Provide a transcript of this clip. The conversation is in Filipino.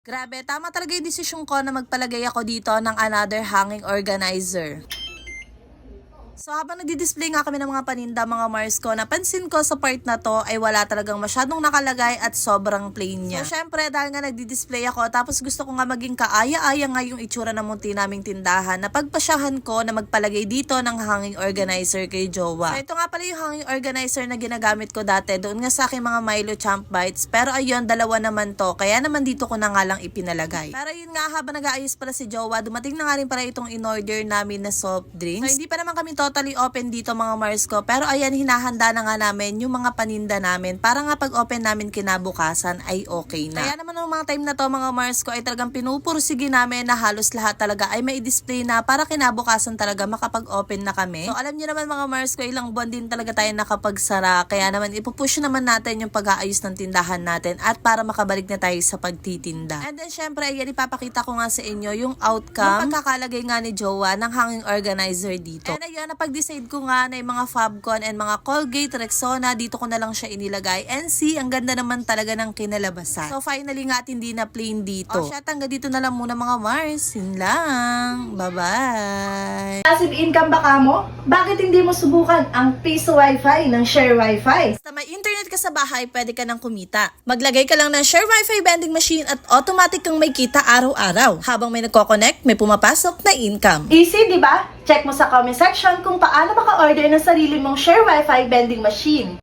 Grabe, tama talaga yung desisyon ko na magpalagay ako dito ng another hanging organizer. So habang nagdi-display nga kami ng mga paninda mga Mars ko, napansin ko sa part na to ay wala talagang masyadong nakalagay at sobrang plain niya. So syempre dahil nga nagdi-display ako tapos gusto ko nga maging kaaya-aya nga yung itsura ng munti naming tindahan, napagpasyahan ko na magpalagay dito ng hanging organizer kay Jowa. So ito nga pala yung hanging organizer na ginagamit ko dati doon nga sa aking mga Milo Champ Bites. Pero ayun, dalawa naman to. Kaya naman dito ko na nga lang ipinalagay. Pero yun nga, habang nag-aayos pala si Jowa, dumating na nga rin pala itong in-order namin na soft drinks. So hindi pa naman kami totally open dito mga Mars ko. Pero ayan, hinahanda na nga namin yung mga paninda namin para nga pag open namin kinabukasan ay okay na. Kaya naman ng mga time na to mga Mars ko ay talagang pinupursige namin na halos lahat talaga ay may display na para kinabukasan talaga makapag-open na kami. So alam niyo naman mga Mars ko, ilang buwan din talaga tayo nakapagsara. Kaya naman ipupush naman natin yung pag-aayos ng tindahan natin at para makabalik na tayo sa pagtitinda. And then syempre, ayan ipapakita ko nga sa inyo yung outcome ng pagkakalagay nga ni Jowa ng hanging organizer dito. And ayun, napag-decide ko nga na yung mga Fabcon and mga Colgate, Rexona, dito ko na lang siya inilagay. And see, ang ganda naman talaga ng kinalabasan. So finally nga at hindi na plain dito. O siya, hanggang dito na lang muna mga Mars. Yun lang. Bye-bye. Passive income ba ka mo? Bakit hindi mo subukan ang Piso Wi-Fi ng Share Wi-Fi? Basta may internet ka sa bahay, pwede ka nang kumita. Maglagay ka lang ng Share Wi-Fi vending machine at automatic kang may kita araw-araw. Habang may nagko-connect, may pumapasok na income. Easy, di ba? Check mo sa comment section kung paano maka-order ng sarili mong Share Wi-Fi vending machine.